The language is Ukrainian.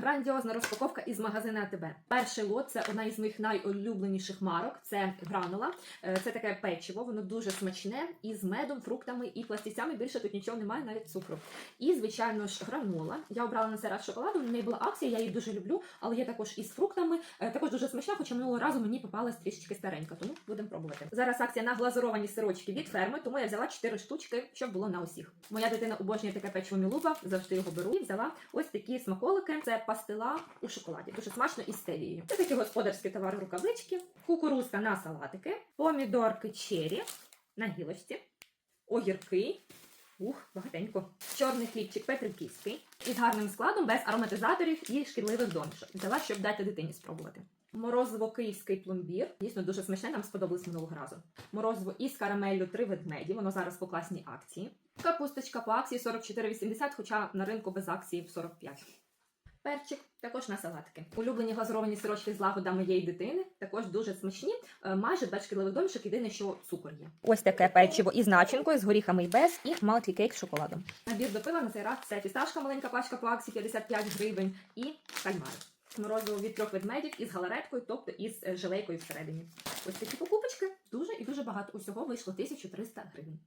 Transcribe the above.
Грандіозна розпаковка із магазину АТБ. Перший лот це одна із моїх найулюбленіших марок. Це гранула. Е, Це таке печиво, воно дуже смачне із медом, фруктами і пластівцями. Більше тут нічого немає, навіть цукру. І, звичайно ж, гранула. Я обрала на цей раз шоколаду. В неї була акція, я її дуже люблю, але є також із фруктами. Е, Також дуже смачна, хоча минулого разу мені попалась трішечки старенька, тому будемо пробувати. Зараз акція на глазуровані сирочки від ферми, тому я взяла 4 штучки, щоб було на усіх. Моя дитина обожнює таке печиво мілуба, завжди його беру. І взяла ось такі смаколики. Це пастила у шоколаді. Дуже смачно із стевією. Це такі господарські товари рукавички, кукурузка на салатики, помідорки чері на гілочці, огірки. Ух, багатенько. Чорний хлібчик петриківський із гарним складом, без ароматизаторів і шкідливих домішок. Взяла, щоб дати дитині спробувати. Морозиво київський пломбір. Дійсно дуже смачне, нам сподобалось минулого разу. Морозиво із карамеллю три ведмеді. Воно зараз по класній акції. Капусточка по акції 44,80, хоча на ринку без акції в 45. Перчик також на салатки. Улюблені глазуровані сирочки з лагода моєї дитини. Також дуже смачні. Е, Майже без шкідливих домішок, єдине, що цукор є. Ось таке печиво із начинкою, з горіхами і без, і малкий кейк з шоколадом. Набір до пива на цей раз це фісташка маленька пачка по акції 55 гривень і кальмари. Морозиво від трьох ведмедів із галареткою, тобто із е, желейкою всередині. Ось такі покупочки. Дуже і дуже багато. Усього вийшло 1300 гривень.